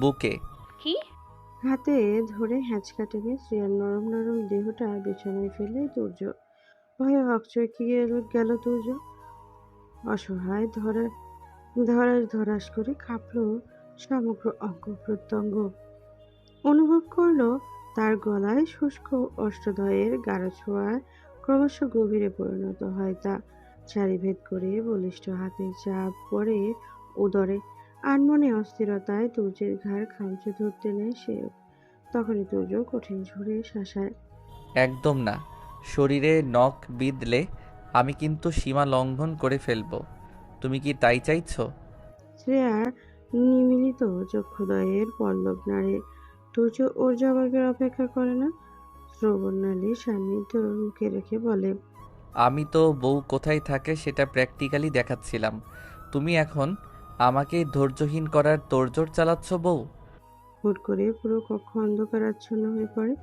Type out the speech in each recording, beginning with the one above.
বুকে। কি? হাতে ধরে হ্যাঁচকা টেনে শ্রেয়ার নরম নরম দেহটা বিছানায় ফেলে দুর্য ভয়ে হকচকিয়ে গেল দুর্য অসহায় ধরা ধরাস ধরাস করে কাঁপল সমগ্র অঙ্গ প্রত্যঙ্গ। অনুভব করল তার গলায় শুষ্ক অষ্টদয়ের গাঢ় ছোঁয়ায় ক্রমশ গভীরে পরিণত হয় তা। চারিভেদ করে বলিষ্ঠ হাতে চাপ পড়ে উদরে আনমনে অস্থিরতায় তুর্যের ঘাড় খামচে ধরতে নেয় সে। তখনই তুর্য কঠিন ঝুড়ে শাসায় একদম না শরীরে নখ বিঁধলে আমি কিন্তু সীমা লঙ্ঘন করে ফেলব। তুমি কি তাই চাইছো? শ্রেয়ার নিমিলিত চক্ষুদয়ের পল্লব নাড়ে। তুর্য ওর জবাবের অপেক্ষা করে না। শ্রবণালীর সান্নিধ্য মুখে রেখে বলে আমি তো বউ কোথায় থাকে সেটা প্র্যাকটিক্যালি দেখাচ্ছিলাম। তুমি এখন আমাকে ধৈর্যহীন করার তোড়জোড় চালাচ্ছ বউ। হুট করে পুরো কক্ষ অন্ধকার আচ্ছন্ন হয়ে পড়ে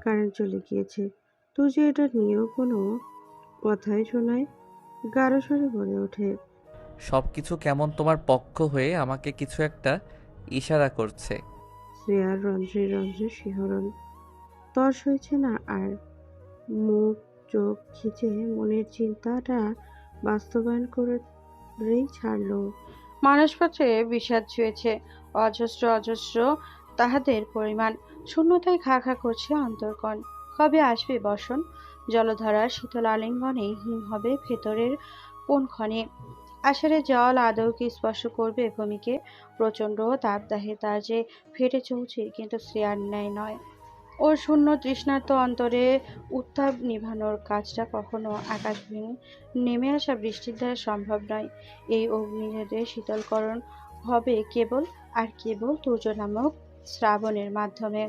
কারেন্ট চলে গিয়েছে। তুর্য এটা নিয়েও কোনো কথাই শোনায় গাঢ় স্বরে বলে ওঠে। সব কিছু কেমন তোমার পক্ষ হয়ে আমাকে কিছু একটা ইশারা করছে। শ্রেয়ার রন্ধ্রে রন্ধ্রে শিহরণ। তর্স হয়েছে না আর মুখ চোখ খিচে মনের চিন্তাটা বাস্তবায়ন করেই ছাড়লো। মানসপত্রে বিষাদ ছুঁয়েছে। অজস্র অজস্র তাহাদের পরিমাণ। শূন্যতায় খা খা করছে অন্তর্কণ। কবে আসবে বসন? জলধারার শীতল আলিঙ্গনে হিম হবে ভেতরের কোন ক্ষণে আষাঢ়ে জল আদৌ কি স্পর্শ করবে ভূমিকে। প্রচণ্ড তাপদাহে তার যে ফেটে চৌচির কিন্তু শ্রেয়ার ন্যায় নয়। ওর শূন্য তৃষ্ণার্ত অন্তরে উত্তাপ নিভানোর কাজটা কখনো আকাশ ভেঙে নেমে আসা বৃষ্টির দ্বারা সম্ভব নয়। এই অগ্নিরোধে শীতলকরণ হবে কেবল আর কেবল তুর্য নামক শ্রাবণের মাধ্যমে।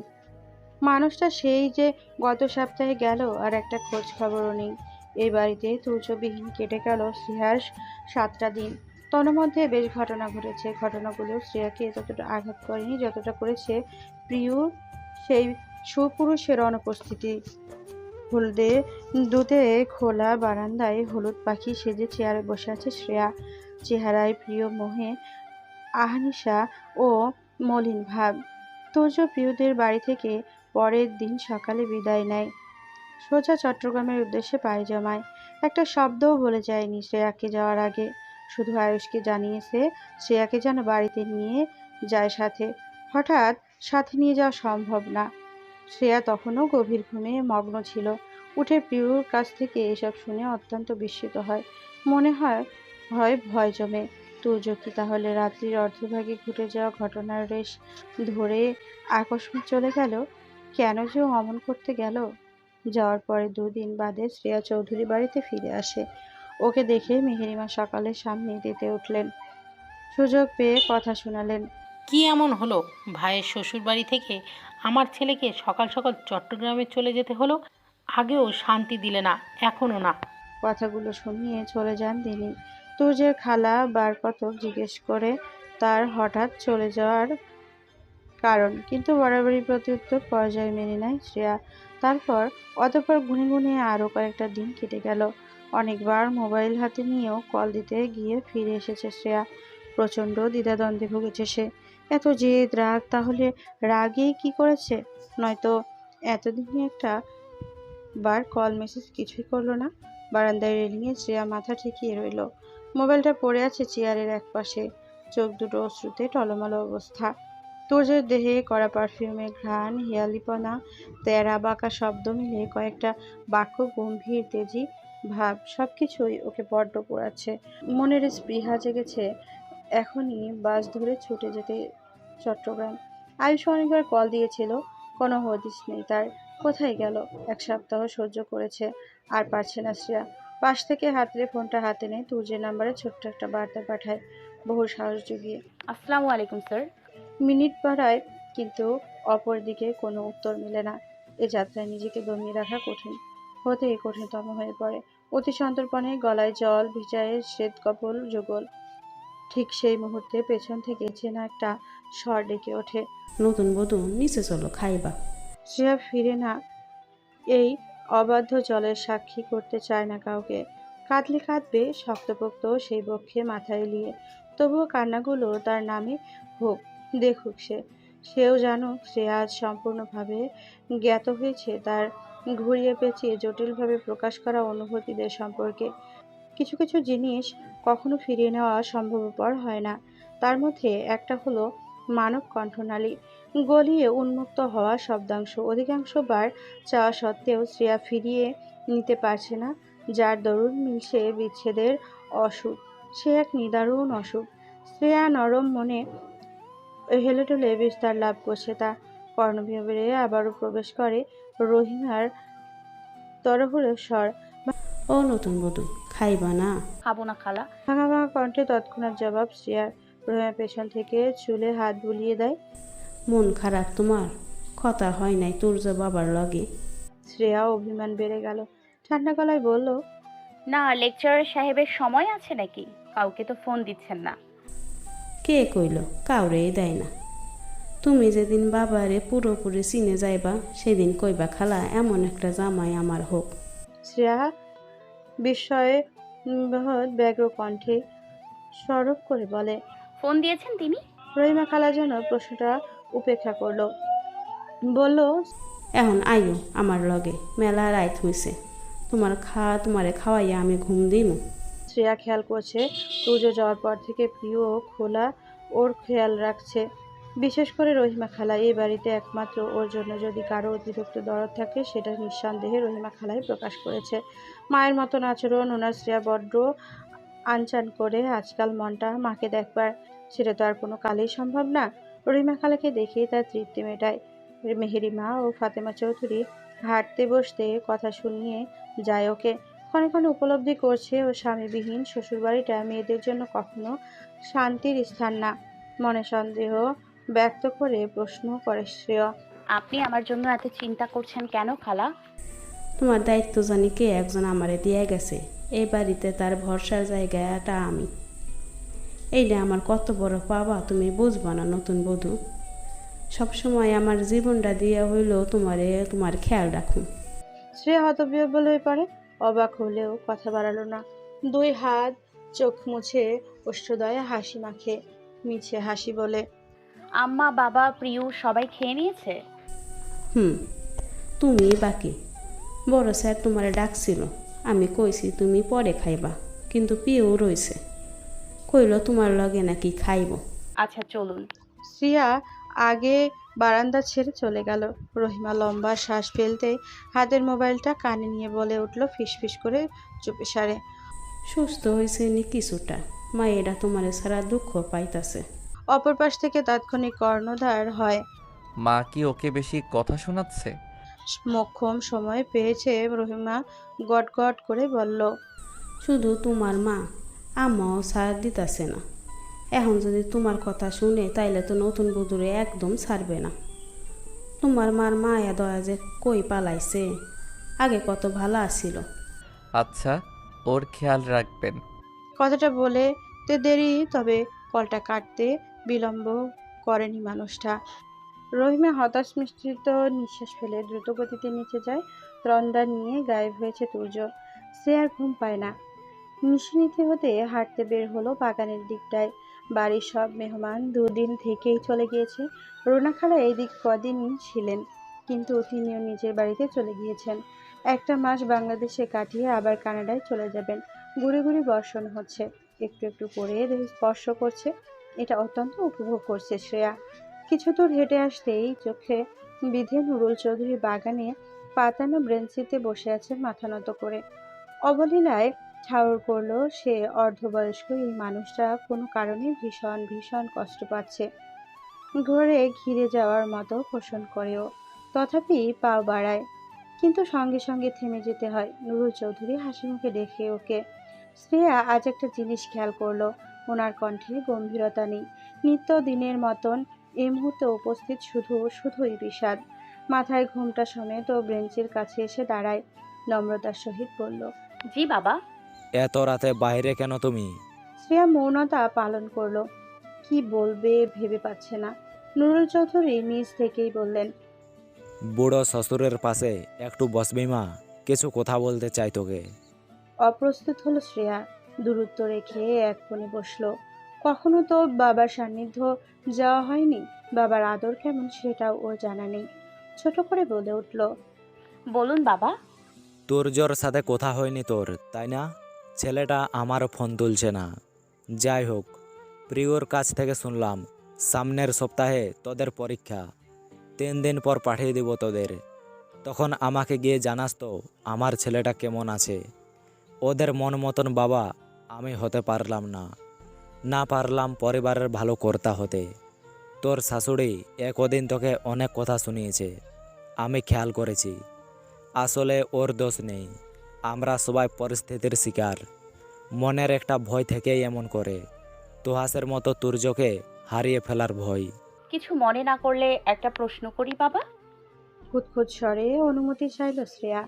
মানুষটা সেই যে গত সপ্তাহে গেল আর একটা খোঁজ খবরও নেই। এই বাড়িতে তুর্যবিহীন কেটে গেল শ্রেয়ার সাতটা দিন। তন্মধ্যে বেশ ঘটনা ঘটেছে। ঘটনাগুলো শ্রেয়াকে যতটা আঘাত করেনি, যতটা করেছে প্রিয়, সেই সুপুরুষের অনুপস্থিতি। হলদে দুধে খোলা বারান্দায় হলুদ পাখি সেজে চেয়ারে বসে আছে শ্রেয়া। চেহারায় প্রিয় মোহে আহানিশা ও মলিন ভাব। তুর্য প্রিয়দের বাড়ি থেকে পরের দিন সকালে বিদায় নেয়। সোজা চট্টগ্রামের উদ্দেশ্যে পাড়ি জমায়। একটা শব্দও বলে যায়নি শ্রেয়াকে যাওয়ার আগে। শুধু আয়ুষকে জানিয়েছে শ্রেয়াকে যেন বাড়িতে নিয়ে যায় সাথে। হঠাৎ সাথে নিয়ে যাওয়া সম্ভব না। শ্রেয়া তখনও গভীর ঘুমে মগ্ন ছিল। উঠে প্রিয়র কাছ থেকে এসব শুনে অত্যন্ত বিস্মিত হয়। মনে হয় হয় ভয় জমে। তুর্য কি তাহলে রাত্রির অর্ধভাগে ঘটে যাওয়া ঘটনার রেশ ধরে আকস্মিক চলে গেল, কেন যে অমন করতে গেল? যাওয়ার পরে দুদিন বাদে শ্রেয়া চৌধুরী বাড়িতে ফিরে আসে। ওকে দেখে মেহেরিমা সকালে সামনে দিতে উঠলেন। সুযোগ পেয়ে কথা শোনালেন। কি এমন হলো? ভাইয়ের শ্বশুর বাড়ি থেকে আমার ছেলেকে সকাল সকাল চট্টগ্রামে চলে যেতে হলো, আগেও শান্তি দিলে না, এখনও না। কথাগুলো শুনিয়ে চলে যান তিনি। তুর্যের খালা বার কতক জিজ্ঞেস করে তার হঠাৎ চলে যাওয়ার কারণ, কিন্তু বরাবরই প্রত্যুত্তর পর্যায়ে মেনে নেয় শ্রেয়া। তারপর অতঃপর গুনে গুনে আরও কয়েকটা দিন কেটে গেল। অনেকবার মোবাইল হাতে নিয়েও কল দিতে গিয়ে ফিরে এসেছে শ্রেয়া। প্রচণ্ড দ্বিধাদ্বন্দ্বে ভুগেছে সে। এত জেদ, রাগ, তাহলে রাগেই কি করেছে? নয়তো এতদিনই একটা বার কল মেসেজ কিছুই করল না? বারান্দায় রেলিংয়ে শ্রেয়া মাথা ঠেকিয়ে রইল। মোবাইলটা পড়ে আছে চেয়ারের একপাশে। চোখ দুটো অশ্রুতে টলমলো অবস্থা। তোজের দেহে কড়া পারফিউমের ঘ্রাণ, হিয়ালিপনা, তেরা বাঁকা শব্দ মিলে কয়েকটা বাক্য গম্ভীর, তেজি ভাব সব কিছুই ওকে বড্ড পোড়াচ্ছে। মনের স্পৃহা জেগেছে। এখনই বাস ধরে ছুটে যেতে চট্টগ্রাম। আয়ুষ অনেকবার কল দিয়েছিল কোনো হদিস নেই তার। কোথায় গেল? এক সপ্তাহ সহ্য করেছে আর পারছে না শ্রেয়া। পাশ থেকে হাতড়ে ফোনটা হাতে নেয় তুর্যের নাম্বারে ছোট্ট একটা বার্তা পাঠায় বহু সাহস জুগিয়ে। আসসালামু আলাইকুম স্যার। মিনিট পাড়ায় কিন্তু অপর দিকে কোনো উত্তর মেলে না। এ যাত্রায় নিজেকে দমিয়ে রাখা কঠিন হতেই কঠিনতম হয়ে পড়ে। অতি সন্তর্পণে গলায় জল ভিজায়ে শ্বেত কপল যুগল। ঠিক সেই মুহূর্তে পেছন থেকে চেনা একটা স্বর ডেকে ওঠে। নতুন বধূ নিচে চলো খাইবা। শ্রেয়া ফিরে না এই অবাধ্য জলের সাক্ষী করতে চায় না কাউকে। কাঁদলে কাঁদবে শক্তপোক্ত সেই বক্ষে মাথায় এলিয়ে তবুও কান্নাগুলো তার নামে হোক দেখুক সে। সেও জানো সে আজ সম্পূর্ণভাবে জ্ঞাত হয়েছে তার ঘুরিয়ে পেঁচিয়ে জটিলভাবে প্রকাশ করা অনুভূতিদের সম্পর্কে। কিছু কিছু জিনিস কখনো ফিরিয়ে নেওয়া সম্ভবপর হয় না। তার মধ্যে একটা হলো মানব কণ্ঠনালী। গলিয়ে উন্মুক্ত হওয়া শব্দাংশ। অধিকাংশবার চাওয়া সত্ত্বেও শ্রেয়া ফিরিয়ে নিতে পারছে না, যার দরুন মিলছে বিচ্ছেদের অসুখ। সে এক নিদারুণ অসুখ। শ্রেয়া নরম মনে হেলেটুলে বিস্তার লাভ করছে তা। কর্ণবিহরে আবারও প্রবেশ করে রহিমার তরহুরের স্বর। ও নতুন বধূ। খাইবা না? খাব না খালা। ভাঙা ভাঙা কণ্ঠে তৎক্ষণাৎ জবাব শ্রেয়ার রহিমা পেছন থেকে চুলে হাত বুলিয়ে দেয়। মন খারাপ তোমার? কথা হয় নাই তোর তুর্য বাবার লগে। শ্রেয়া অভিমান বেড়ে গেল। ঠান্ডা গলায় বলল না লেকচারার সাহেবের সময় আছে নাকি? কাউকে তো ফোন দিচ্ছেন না। কে কইল? কাউরে দেয় না। তুমি যেদিন বাবারে পুরোপুরি চিনে যাইবা সেদিন কইবা খালা এমন একটা জামাই আমার হোক। শ্রেয়া বিস্ময়ে ব্যগ্র কণ্ঠে সরব করে বলে ফোন দিয়েছেন তিনি? রহিমা খালা যেন প্রশ্নটা উপেক্ষা করল। বলল এখন আইও আমার লগে মেলা রাইত হইছে। তোমার খা তোমারে খাওয়াইয়া আমি ঘুম দিমু। শ্রেয়া খেয়াল করছে তুজো যাওয়ার পর থেকে প্রিয় খোলা ওর খেয়াল রাখছে। বিশেষ করে রহিমা খালা, এই বাড়িতে একমাত্র ওর জন্য যদি কারও অতিরিক্ত দরদ থাকে, সেটা নিঃসন্দেহে রহিমা খালাই প্রকাশ করেছে। মায়ের মতন আচরণ, ওনার শ্রেয়া বড্ড আনচান করে আজকাল মনটা মাকে দেখবার, সেটা তো আর কোনো কালেই সম্ভব না। রহিমা খালাকে দেখেই তার তৃপ্তি মেটায়। মেহেরিমা ও ফাতেমা চৌধুরী হাঁটতে বসতে কথা শুনিয়ে যায় ওকে। ক্ষণে ক্ষণে উপলব্ধি করছে ও স্বামীবিহীন শ্বশুরবাড়িটা মেয়েদের জন্য কখনো শান্তির স্থান না। মনে সন্দেহ ব্যক্ত করে প্রশ্ন করে শ্রেয়া। আপনি আমার জন্য এত চিন্তা করছেন কেন খালা? তোমার দায়িত্ব জানি কে একজন আমারে দিয়ে গেছে। এই বাড়িতে তার ভরসার জায়গাটা আমি। এইটা আমার কত বড় পাওয়া তুমি বুঝবা না নতুন বধূ। সবসময় আমার জীবনটা দিয়ে হইলেও তোমারে তোমার খেয়াল রাখুন। শ্রেয়া হতবিহ্বল হয়ে পড়ে অবাক হলেও কথা বাড়ালো না। দুই হাত চোখ মুছে অষ্টদয়ে হাসি মাখে মিছে হাসি বলে। আম্মা বাবা প্রিয় সবাই খেয়ে নিয়েছে? হুম তুমি বাকি বড় স্যার তোমারে ডাকছিল। আমি কইছি তুমি পরে খাইবা। কিন্তু পিয়েও রইছে। কইল তোমার লগে নাকি খাইব? আচ্ছা চলুন। শ্রিয়া আগে বারান্দা ছেড়ে চলে গেল। রহিমা লম্বা শ্বাস ফেলতেই হাতের মোবাইলটা কানে নিয়ে বলে উঠল ফিসফিস করে চুপে সারে। সুস্থ হয়েছে নি কিছুটা। মায়েরা তোমারে সারা দুঃখ পাইতাছে। অপর পাশ থেকে তাৎক্ষণিক কর্ণধার হয়। মা কি ওকে বেশি কথা শোনাচ্ছে? মক্ষম সময় পেয়েছে রহিমা গট গট করে বলল শুধু তোমার মা আমাও ছাড় দিতাছে না। এখন যদি তোমার কথা শুনে তাইলে তো নতুন বধুরে একদম ছাড়বে না। তোমার মার মায়া দয়া যে কই পালাইছে? আগে কত ভালো আছিল। আচ্ছা ওর খেয়াল রাখবেন। কথাটা বলে তে দেরি তবে কলটা কাটতে বিলম্ব করেনি মানুষটা। রহিমা হতাশ মিশ্রিত নিঃশ্বাস ফেলে দ্রুতগতিতে নিচে যায় ত্রন্দা নিয়ে গায়েব হয়েছে তুর্য। সে আর ঘুম পায় না। নিশিনীতি হতে হাঁটতে বের হলো বাগানের দিকটায়। বাড়ির সব মেহমান দুদিন থেকেই চলে গিয়েছে। রোনা খালা এই দিক কদিন ছিলেন, কিন্তু তিনিও নিজের বাড়িতে চলে গিয়েছেন। একটা মাস বাংলাদেশে কাটিয়ে আবার কানাডায় চলে যাবেন। গুড়ি গুড়ি বর্ষণ হচ্ছে। একটু একটু করে স্পর্শ করছে। এটা অত্যন্ত উপভোগ করছে শ্রেয়া। কিছু দূর হেঁটে আসতেই চোখে বিধে নুরুল চৌধুরী বাগানে পাতানো ব্রেঞ্চিতে বসে আছে মাথা নত করে। অবলীলায় ঠাউর করল সে অর্ধবয়স্ক এই মানুষটা, কোনো কারণে ভীষণ ভীষণ কষ্ট পাচ্ছে। ঘরে ঘিরে যাওয়ার মতো পোষণ করেও, তথাপি পা বাড়ায়। কিন্তু সঙ্গে সঙ্গে থেমে যেতে হয়। নুরুল চৌধুরী হাসি মুখে দেখে ওকে। শ্রেয়া আজ একটা জিনিস খেয়াল করল। ওনার কণ্ঠে গম্ভীরতা নেই। নিত্য দিনের মতন এই মুহূর্তে উপস্থিত শুধু শুধুই বিষাদ। মাথায় ঘুমটা সমেত ও ব্রেঞ্চের কাছে এসে দাঁড়ায় নম্রতার সহিত বলল জি বাবা। এত রাতে বাইরে কেন তুমি? শ্রেয়া মৌনতা পালন করল। কি বলবে ভেবে পাচ্ছে না। নুরুল চৌধুরী নিজ থেকেই বললেন বুড়ো শ্বশুরের পাশে একটু বসবি মা কিছু কথা বলতে চাই তোকে। অপ্রস্তুত হলো শ্রেয়া। দূরত্ব রেখে এক কোণে বসল। কখনো তো বাবার সান্নিধ্য যাওয়া হয়নি। বাবার আদর কেমন সেটাও ওর জানা নেই। ছোট করে বলে উঠল বলুন বাবা। তুর্যর সাথে কথা হয়নি তোর তাই না? ছেলেটা আমারও ফোন তুলছে না। যাই হোক প্রিয়র কাছ থেকে শুনলাম সামনের সপ্তাহে তোদের পরীক্ষা। তিন দিন পর পাঠিয়ে দিব তোদের। তখন আমাকে গিয়ে জানাস তো আমার ছেলেটা কেমন আছে। ওদের মন মতন বাবা আমি হতে পারলাম না। না পারলাম পরিবারের ভালো কর্তা হতে। তোর শাশুড়ি একদিন তোকে অনেক কথা শুনিয়েছে। আমি খেয়াল করেছি। আসলে ওর দোষ নেই। আমরা সবাই পরিস্থিতির শিকার। মনের একটা ভয় থেকেই এমন করে। তোহাসের মতো তুর্যকে হারিয়ে ফেলার ভয়। কিছু মনে না করলে একটা প্রশ্ন করি বাবা। খুঁতখুত স্বরে অনুমতি চাইল শ্রেয়া।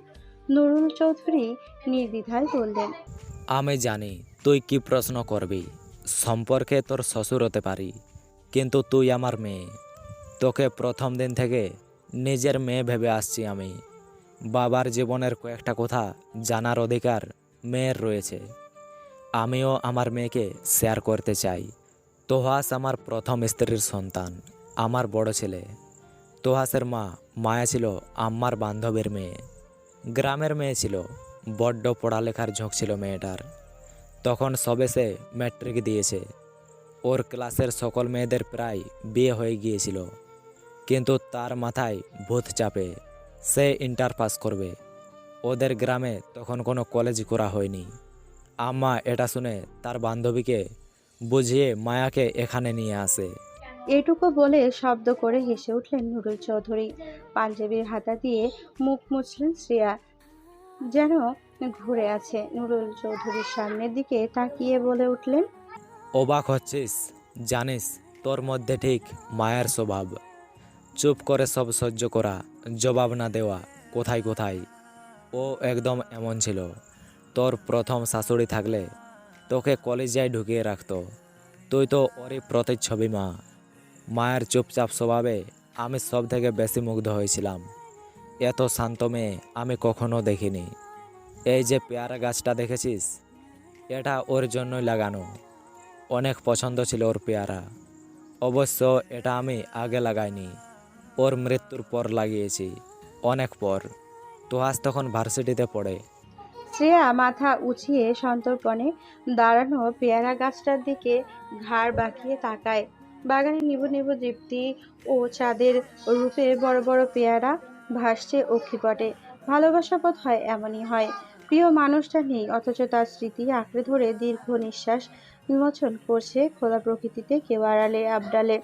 নুরুল চৌধুরী নির্দ্বিধায় বললেন আমি জানি তুই কি প্রশ্ন করবি। সম্পর্কে তোর শ্বশুর হতে পারি, কিন্তু তুই আমার মেয়ে। তোকে প্রথম দিন থেকে নিজের মেয়ে ভেবে আসছি আমি। বাবার জীবনের কয়েকটা কথা জানার অধিকার মেয়ের রয়েছে। আমিও আমার মেয়েকে শেয়ার করতে চাই। তোহাস আমার প্রথম স্ত্রীর সন্তান, আমার বড় ছেলে। তোহাসের মা, মায়া ছিল আমার বান্ধবীর মেয়ে। গ্রামের মেয়ে ছিল। বড্ড পড়ালেখার ঝোঁক ছিল মেয়েটার। তখন সবে সে ম্যাট্রিক দিয়েছে। ওর ক্লাসের সকল মেয়েদের প্রায় বিয়ে হয়ে গিয়েছিল। কিন্তু তার মাথায় ভূত চাপে। সে ইন্টার পাস করবে। ওদের গ্রামে তখন কোনো কলেজ করা হয়নি। আম্মা এটা শুনে তার বান্ধবীকে বুঝিয়ে মায়াকে এখানে নিয়ে আসে। এটুকু বলে শব্দ করে হেসে উঠলেন নুরুল চৌধুরী। পাঞ্জাবির হাতা দিয়ে মুখ মুছলেন শ্রেয়া। যেন ঘুরে আছে নুরুল চৌধুরীর সামনের দিকে তাকিয়ে বলে উঠলেন, অবাক হচ্ছিস, জানিস তোর মধ্যে ঠিক মায়ের স্বভাব। চুপ করে সব সহ্য করা, জবাব না দেওয়া, কোথায় কোথায়? ও একদম এমন ছিল। তোর প্রথম শাশুড়ি থাকলে তোকে কলেজায় ঢুকিয়ে রাখতো। তুই তো ওরই প্রতিচ্ছবি মা। মায়ের চুপচাপ স্বভাবে আমি সব থেকে বেশি মুগ্ধ হয়েছিলাম। এত শান্ত মেয়ে আমি কখনো দেখিনি। এই যে পেয়ারা গাছটা দেখেছিস? এটা ওর জন্যই লাগানো। অনেক পছন্দ ছিল ওর পেয়ারা। অবশ্য এটা আমি আগে লাগাইনি। ওর মৃত্যুর পর লাগিয়েছি, অনেক পর। তোহাস তখন ভার্সিটিতে পড়ে। শ্রেয়া মাথা উঁচিয়ে সন্তর্পণে দাঁড়ানো পেয়ারা গাছটার দিকে ঘাড় বাঁকিয়ে তাকায়। বাগানে নিবু নিবু দীপ্তি ও চাঁদের রূপে বড় বড় পেয়ারা ভাসছে অক্ষিপটে ভালোবাসা বোধ হয় এমনই হয়। প্রিয় মানুষটা নেই, অথচ তার স্মৃতি আঁকড়ে ধরে দীর্ঘ নিঃশ্বাস বিমোচন করছে খোলা প্রকৃতিতে কেউ আড়ালে, আবডালে।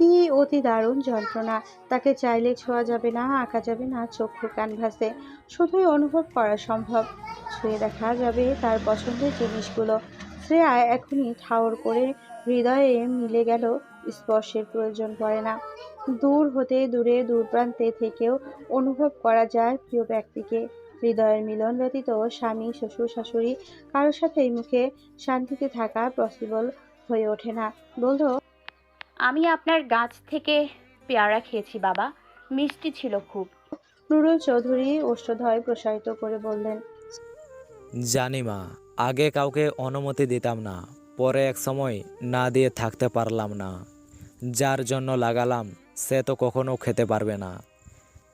কি অতি দারুণ যন্ত্রণা, তাকে চাইলে ছোঁয়া যাবে না, আঁকা যাবে না চক্ষু ক্যানভাসে। শুধুই অনুভব করা সম্ভব। ছুঁয়ে দেখা যাবে তার পছন্দের জিনিসগুলো। শ্রেয়া এখনই ঠাওর করে হৃদয়ে মিলে গেল স্পর্শের প্রয়োজন পড়ে না। দূর হতে দূরে দূর প্রান্তে থেকেও অনুভব করা যায় প্রিয় ব্যক্তিকে। হৃদয়ের মিলন ব্যতীত স্বামী শ্বশুর শাশুড়ি কারোর সাথেই মুখে শান্তিতে থাকা পসিবল হয়ে ওঠে না। বলল আমি আপনার গাছ থেকে পেয়ারা খেয়েছি বাবা। মিষ্টি ছিল খুব। নুরুল চৌধুরী ওষ্ঠধয় প্রসারিত করে বললেন জানি মা আগে কাউকে অনুমতি দিতাম না, পরে এক সময় না দিয়ে থাকতে পারলাম না। যার জন্য লাগালাম, সে তো কখনো খেতে পারবে না।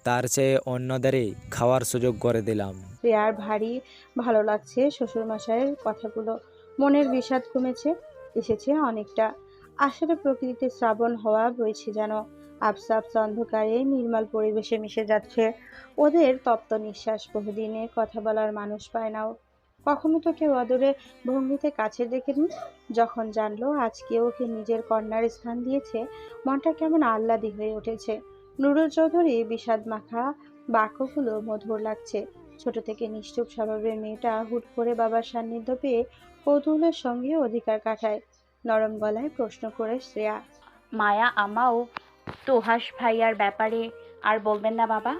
তার চেয়ে অন্যদেরই খাওয়ার সুযোগ করে দিলাম। শ্রেয়ার ভারী ভালো লাগছে শ্বশুরমশাইয়ের কথাগুলো। মনের বিষাদ কমেছে, এসেছে অনেকটা। আসলে প্রকৃতিতে শ্রাবণ হওয়া বইছে যেন আবসা আবসা অন্ধকারে নির্মল পরিবেশে মিশে যাচ্ছে। ওদের তপ্ত নিঃশ্বাস বহুদিনে কথা বলার মানুষ পায় নাও কখনো তো কেউ অদূরে ভঙ্গিতে কাছে দেখেনি। যখন জানলো আজকে ওকে নিজের কন্যার স্থান দিয়েছে মনটা কেমন আহ্লাদি হয়ে উঠেছে। নুরুল চৌধুরী বিষাদ মাখা বাক্যগুলো মধুর লাগছে। ছোট থেকে নিশ্চুপ স্বভাবের মেয়েটা হুট করে বাবার সান্নিধ্য পেয়ে কৌতূহলের সঙ্গে অধিকার কাটায়। নরম গলায় প্রশ্ন করে শ্রেয়া মায়া আমাও তোহাস ভাইয়ার ব্যাপারে আর বলবেন না বাবা?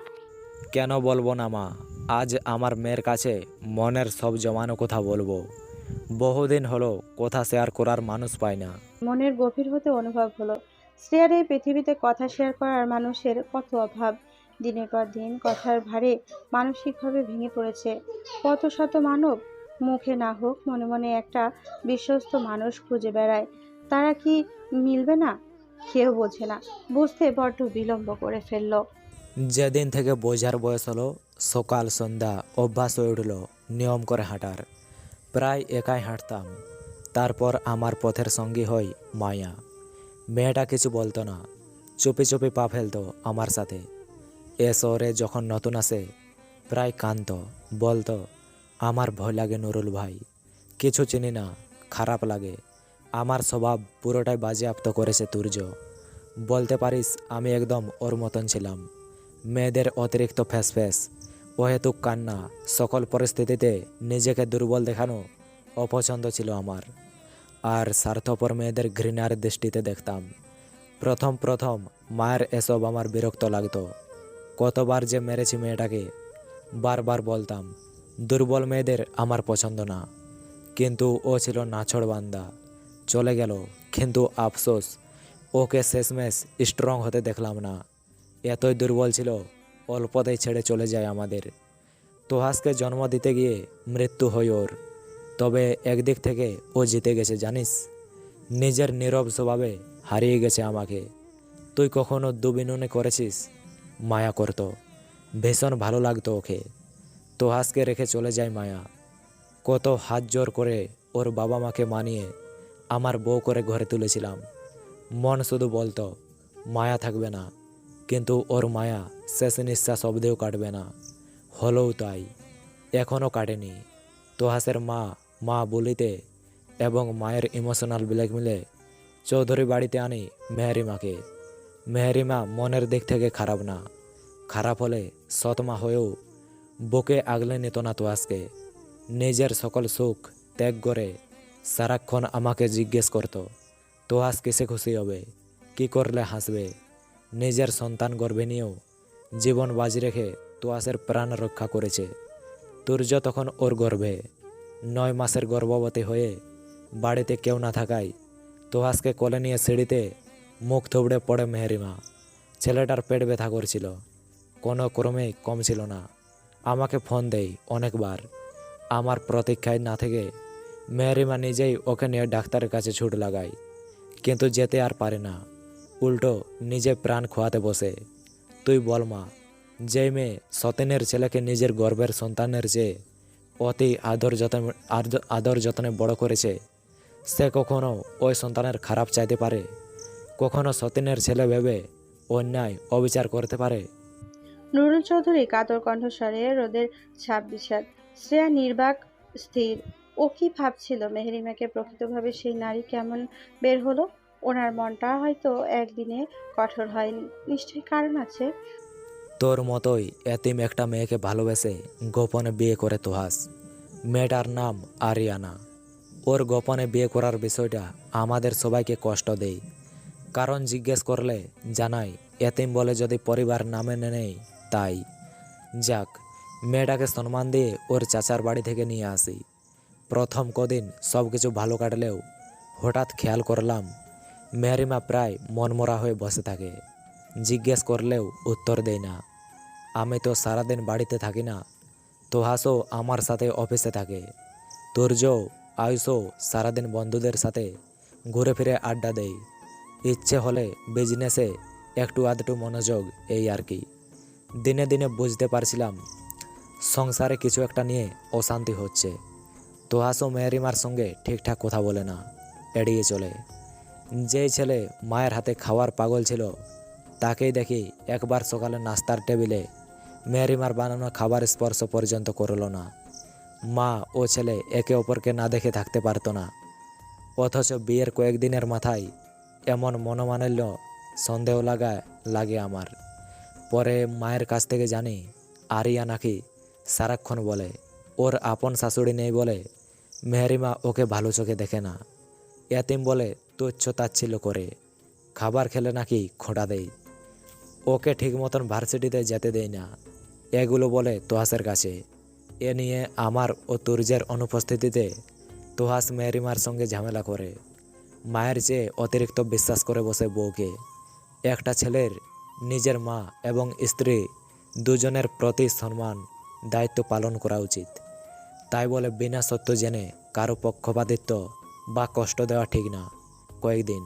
কেন বলব না মা? আজ আমার মেয়ের কাছে মনের সব জমানো কথা বলব। বহুদিন হলো কথা শেয়ার করার মানুষ পায় না। মনের গভীর হতে অনুভব হলো। শ্রেয়ার এই পৃথিবীতে কথা শেয়ার করার মানুষের কত অভাব। দিনের পর দিন কথার ভারে মানসিকভাবে ভেঙে পড়েছে। কত শত মানব মুখে না হোক মনে মনে একটা বিশ্বস্ত মানুষ খুঁজে বেড়ায়। তারা কি মিলবে না? কেউ বোঝে না। বুঝতে বড্ড বিলম্ব করে ফেলল। যেদিন থেকে বোঝার বয়স হলো, সকাল, সন্ধ্যা অভ্যাস হয়ে উঠল নিয়ম করে হাঁটার। প্রায় একাই হাঁটতাম। তারপর আমার পথের সঙ্গী হয় মায়া। মেয়েটা কিছু বলতো না, চুপি চুপি পা ফেলতো আমার সাথে। এ শহরে যখন নতুন আসে, প্রায় কান্ত বলতো, আমার ভয় লাগে নুরুল ভাই। কিছু চিনি না, খারাপ লাগে। আমার স্বভাব পুরোটাই বাজেয়াপ্ত করেছে তুর্য। বলতে পারিস, আমি একদম ওর মতন ছিলাম। মেয়েদের অতিরিক্ত ফ্যাস ফ্যাস। অহেতুক কান্না, সকল পরিস্থিতিতে নিজেকে দুর্বল দেখানো অপছন্দ ছিল আমার। আর স্বার্থপর মেয়েদের ঘৃণার দৃষ্টিতে দেখতাম। প্রথম প্রথম মায়ের এসব আমার বিরক্ত লাগতো। কতবার যে মেরেছি মেয়েটাকে, বারবার বলতাম, দুর্বল মেয়েদের আমার পছন্দ না। কিন্তু ও ছিল নাছড় বান্দা। চলে গেল, কিন্তু আফসোস, ওকে শেষমেশ স্ট্রং হতে দেখলাম না। এতই দুর্বল ছিল, অল্পতেই ছেড়ে চলে যায় আমাদের। তোহাসকে জন্ম দিতে গিয়ে মৃত্যু হয় ওর। তবে একদিক থেকে ও জিতে গেছে, জানিস? নিজের নীরব স্বভাবে হারিয়ে গেছে আমাকে। তুই কখনো দুবিনুনে করেছিস? মায়া করত। ভীষণ ভালো লাগতো ওকে। তোহাসকে রেখে চলে যায় মায়া। কত হাত জোর করে ওর বাবা মাকে মানিয়ে আমার বউ করে ঘরে তুলেছিলাম। মন শুধু বলতো, মায়া থাকবে না। কিন্তু ওর মায়া শেষ নিঃশ্বাস অবধিও কাটবে না। হলেও তাই এখনও কাটেনি। তোহাসের মা মা বলিতে এবং মায়ের ইমোশনাল ব্ল্যাকমেলে চৌধুরী বাড়িতে আনি মেহরিমাকে। মেহরিমা মনের দিক থেকে খারাপ না। খারাপ হলে সৎমা হয়েও বুকে আগলে নিত না তোহাসকে। নিজের সকল সুখ ত্যাগ করে সারাক্ষণ আমাকে জিজ্ঞেস করতো, তোহাস কিসে খুশি হবে? কি করলে হাসবে? নিজের সন্তান গর্ভে নিয়েও জীবন বাজি রেখে তোয়াসের প্রাণ রক্ষা করেছে। তুর্য তখন ওর গর্ভে। নয় মাসের গর্ভবতী হয়ে বাড়িতে কেউ না থাকায় তোহাসকে কোলে নিয়ে সিঁড়িতে মুখ থুবড়ে পড়ে মেহেরিমা ছেলেটার পেট ব্যথা করছিল। কোনো ক্রমেই কম ছিল না। আমাকে ফোন দেয় অনেকবার। আমার প্রতীক্ষায় না থেকে মেহরিমা নিজেই ওকে নিয়ে ডাক্তারের কাছে ছুট লাগায়। কিন্তু যেতে আর পারে না। উল্টো নিজে প্রাণ খোয়াতে বসে। তুই বল মা যে মেয়ে সতেনের ছেলেকে নিজের গর্বের সন্তানের চেয়ে অতি আদর যত্ন, আদ- আদর যত্নে বড় করেছে, সে কখনো ওই সন্তানের খারাপ চাইতে পারে? কখনো সতীনের ছেলে ভেবে অন্যায় অবিচার করতে পারে? নুরুল চৌধুরী কাতর কণ্ঠস্বরে রোদের ছাপ বিষাদ শ্রেয়া নির্বাক, স্থির। ও কি ভাবছিল? মেহরিমাকে প্রকৃতভাবে সেই নারী কেমন বের হলো? ওনার মনটা হয়তো একদিনে কঠোর হয়নি নিশ্চয়ই কারণ আছে। তোর মতোই এতিম একটা মেয়েকে ভালোবেসে গোপনে বিয়ে করে তোহাস। মেয়েটার নাম আরিয়ানা। ওর গোপনে বিয়ে করার বিষয়টা আমাদের সবাইকে কষ্ট দেয়। কারণ জিজ্ঞেস করলে জানাই এতিম বলে যদি পরিবার নামে নেই, তাই। যাক, মেয়েটাকে সম্মান দিয়ে ওর চাচার বাড়ি থেকে নিয়ে আসি। প্রথম কদিন সব কিছু ভালো কাটলেও হঠাৎ খেয়াল করলাম মেহরিমা প্রায় মনমরা হয়ে বসে থাকে। জিজ্ঞেস করলেও উত্তর দেয় না। আমি তো সারাদিন বাড়িতে থাকি না। তোহাসও আমার সাথে অফিসে থাকে। তুর্য আয়ুষও সারাদিন বন্ধুদের সাথে ঘুরে ফিরে আড্ডা দেয়। ইচ্ছে হলে বিজনেসে একটু আধটু মনোযোগ এই আর কি। দিনে দিনে বুঝতে পারছিলাম, সংসারে কিছু একটা নিয়ে অশান্তি হচ্ছে। তোহাসও মেহরিমার সঙ্গে ঠিকঠাক কথা বলে না, এড়িয়ে চলে। যেই ছেলে মায়ের হাতে খাওয়ার পাগল ছিল, তাকেই দেখি একবার সকালে নাস্তার টেবিলে মেহরিমার বানানো খাবার স্পর্শ পর্যন্ত করল না। মা ও ছেলে একে অপরকে না দেখে থাকতে পারতো না। অথচ বিয়ের কয়েকদিনের মাথায় এমন মনোমালিন্য, সন্দেহ লাগায় লাগে আমার। পরে মায়ের কাছ থেকে জানি, আরিয়া নাকি সারাক্ষণ বলে, ওর আপন শাশুড়ি নেই বলে মেহরিমা ওকে ভালো চোখে দেখে না। এতিম বলে তুচ্ছ তাচ্ছিল্য করে। খাবার খেলে নাকি খোঁটা দেয়। ওকে ঠিক মতন ভার্সিটিতে যেতে দেয় না। এগুলো বলে তোহাসের কাছে। এ নিয়ে আমার ও তুর্যের অনুপস্থিতিতে তোহাস মেরিমার সঙ্গে ঝামেলা করে। মায়ের চেয়ে অতিরিক্ত বিশ্বাস করে বসে বউকে। একটা ছেলের নিজের মা এবং স্ত্রী দুজনের প্রতি সম্মান, দায়িত্ব পালন করা উচিত। তাই বলে বিনা সত্য জেনে কারও পক্ষপাতিত্ব বা কষ্ট দেওয়া ঠিক না। কয়েকদিন।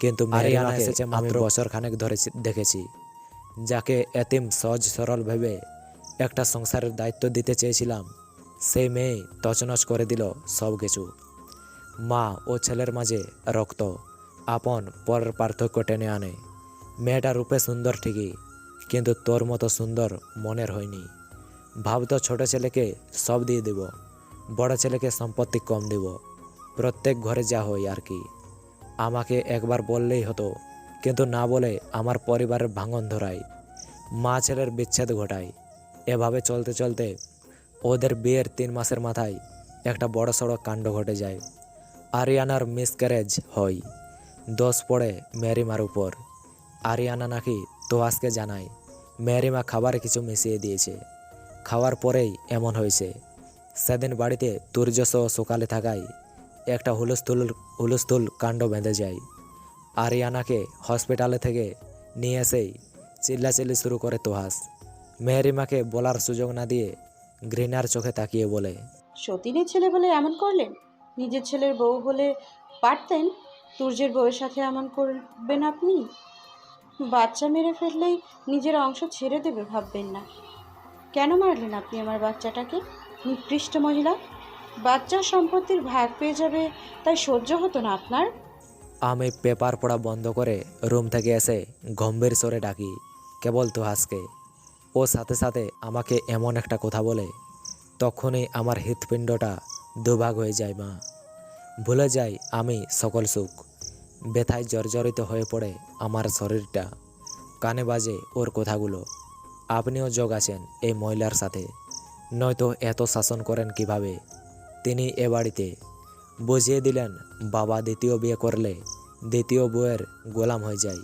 কিন্তু মেরিয়ানা এসেছে আমি বছর খানেক ধরে দেখেছি যাকে এতিম সহজ সরল ভেবে একটা সংসারের দায়িত্ব দিতে চেয়েছিলাম সেই মেয়ে তছনছ করে দিল সব কিছু। মা ও ছেলের মাঝে রক্ত আপন পরের পার্থক্য টেনে আনে। মেয়েটা রূপে সুন্দর ঠিকই কিন্তু তোর মতো সুন্দর মনের হয়নি। ভাবতো ছোট ছেলেকে সব দিয়ে দেব বড় ছেলেকে সম্পত্তি কম দেব প্রত্যেক ঘরে যা হয় আর কি। আমাকে একবার বললেই হতো, কিন্তু না বলে আমার পরিবারের ভাঙন ধরায়, মা ছেলের বিচ্ছেদ ঘটায়। এভাবে চলতে চলতে ওদের বিয়ের তিন মাসের মাথায় একটা বড় সড়ো কাণ্ড ঘটে যায়। আরিয়ানার মিসক্যারেজ হয়। দোষ পড়ে মেরিমার উপর। আরিয়ানা নাকি তোয়াসকে জানায়, মেরিমা খাবারে কিছু মিশিয়ে দিয়েছে। খাওয়ার পরেই এমন হয়েছে। সেদিন বাড়িতে তুর্যসহ সকালে থাকায় একটা হুলস্থুল হুলস্থুল কাণ্ড বেঁধে যায়। আরিয়ানাকে হসপিটালে থেকে নিয়ে এসেই চিল্লাচিল্লি শুরু করে তোহাস। মেহরিমাকে বলার সুযোগ না দিয়ে ঘৃণার চোখে তাকিয়ে বলে, সতীনের ছেলে বলে এমন করলেন? নিজের ছেলের বউ হলে পারতেন? তুর্যের বউয়ের সাথে এমন করবেন আপনি? বাচ্চা মেরে ফেললেই নিজের অংশ ছেড়ে দেবে, ভাববেন না। কেন মারলেন আপনি আমার বাচ্চাটাকে? নিকৃষ্ট মহিলা। বাচ্চার সম্পত্তির ভাগ পেয়ে যাবে, তাই সহ্য হতো না আপনার? আমি পেপার পড়া বন্ধ করে রুম থেকে এসে গম্ভীর স্বরে ডাকি, কেবল তোহাসকে ও সাথে সাথে আমাকে এমন একটা কথা বলে, তখনই আমার হৃৎপিণ্ডটা দুভাগ হয়ে যায়, মা। ভুলে যাই আমি সকল সুখ। ব্যথায় জর্জরিত হয়ে পড়ে আমার শরীরটা। কানে বাজে ওর কথাগুলো। আপনিও যোগ আছেন এই মহিলার সাথে। নয়তো এত শাসন করেন কীভাবে? তিনি এ বাড়িতে। বুঝিয়ে দিলেন, বাবা দ্বিতীয় বিয়ে করলে দ্বিতীয় বউয়ের গোলাম হয়ে যায়।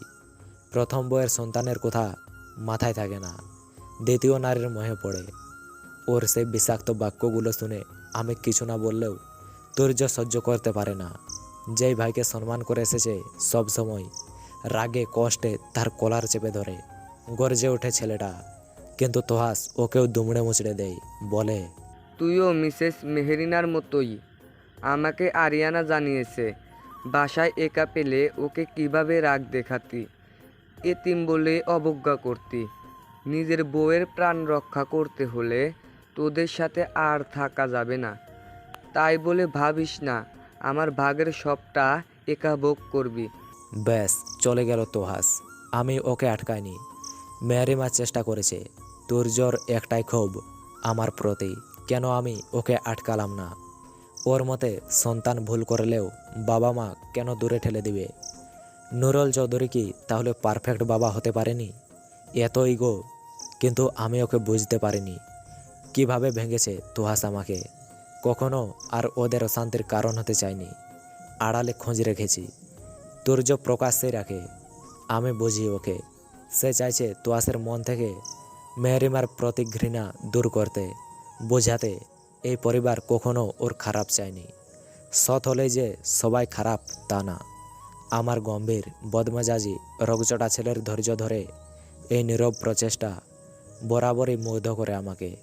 প্রথম বউয়ের সন্তানের কথা মাথায় থাকে না, দ্বিতীয় নারীর মোহে পড়ে। ওর সেই বিষাক্ত বাক্যগুলো শুনে আমি কিছু না বললেও ধৈর্য সহ্য করতে পারে না। যেই ভাইকে সম্মান করে এসেছে সব সময় রাগে, কষ্টে তার কলার চেপে ধরে। গর্জে ওঠে ছেলেটা, কিন্তু তোহাস ওকেও দুমড়ে মুচড়ে দেয়, বলে তুইও মিসেস মেহরিনার মতোই। আমাকে আরিয়ানা জানিয়েছে, বাসায় একা পেলে ওকে কীভাবে রাগ দেখাতি? এতিম বলে অবজ্ঞা করতি। নিজের বউয়ের প্রাণ রক্ষা করতে হলে তোদের সাথে আর থাকা যাবে না। তাই বলে ভাবিস না, আমার ভাগের সবটা একা ভোগ করবি। ব্যাস, চলে গেল তোহাস। আমি ওকে আটকাইনি। মেয়ারিমা চেষ্টা করেছে। তুর্যর একটাই ক্ষোভ, আমার প্রতি। কেন আমি ওকে আটকালাম না? ওর মতে সন্তান ভুল করলেও বাবা মা কেন দূরে ঠেলে দিবে? নুরল চৌধুরী কি তাহলে পারফেক্ট বাবা হতে পারেনি? এত ইগো কিন্তু আমি ওকে বুঝতে পারিনি। কীভাবে ভেঙেছে তুহাস আমাকে? কখনো আর ওদের অশান্তির কারণ হতে চাইনি। আড়ালে খোঁজ রেখেছি। তুর্য প্রকাশ্যে রাখে। আমি বুঝি ওকে। সে চাইছে তোয়াসের মন থেকে মেহরিমার প্রতি ঘৃণা দূর করতে। বোঝাতে এই পরিবার কখনো ওর খারাপ চায়নি। সৎ হলে যে সবাই খারাপ, তা না। আমার গম্ভীর, বদমেজাজি, রগচটা ছেলের ধৈর্য ধরে এই নীরব প্রচেষ্টা বরাবরই মুগ্ধ করে আমাকে।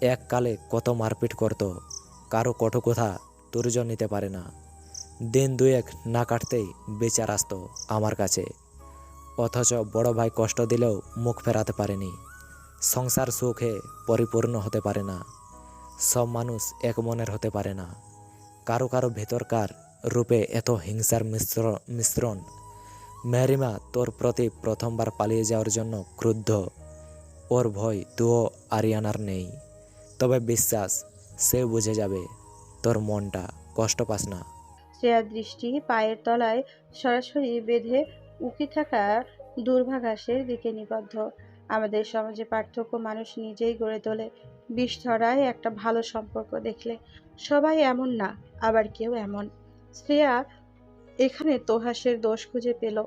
এককালে কত মারপিট করত, কারও কঠো কথা তুর্য নিতে পারে না। দিন দুয়েক না কাটতেই বেচার আসতো আমার কাছে। অথচ বড় ভাই কষ্ট দিলেও মুখ ফেরাতে পারেনি। সংসার সুখে পরিপূর্ণ হতে পারে না। সব মানুষ এক মনের হতে পারে না। কারও কারও ভেতরকার রূপে এত হিংসার মিশ্র মিশ্রণ। মেহরিমা, তোর প্রতি প্রথমবার পালিয়ে যাওয়ার জন্য ক্রুদ্ধ। ওর ভয় তুও আরিয়ানার নেই। তবে বিশ্বাস, সে বুঝে যাবে তোর মনটা কষ্ট পাস না। শ্রেয়ার দৃষ্টি পায়ের তলায় সরাসরি বেঁধে উকি থাকা দুর্ভাগাসের দিকে নিবদ্ধ। আমাদের সমাজে পার্থক্য মানুষ নিজেই গড়ে তোলে। বিষ ধরায় একটা ভালো সম্পর্ক দেখলে সবাই এমন না, আবার কেউ এমন। শ্রেয়া এখানে তোহাসের দোষ খুঁজে পেল।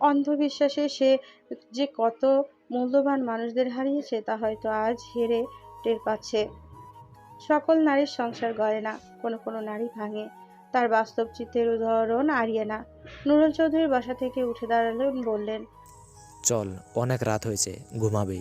অন্ধবিশ্বাসে সে যে কত মূল্যবান মানুষদের হারিয়েছে তা হয়তো আজ হেরে টের পাচ্ছে। সকল নারীর সংসার গড়ে না, কোনো কোনো নারী ভাঙে। তার বাস্তব চিত্রের উদাহরণ আরিয়ে না নুরুল চৌধুরীর বাসা থেকে উঠে দাঁড়ালেন বললেন চল অনেক রাত হয়েছে ঘুমাবি।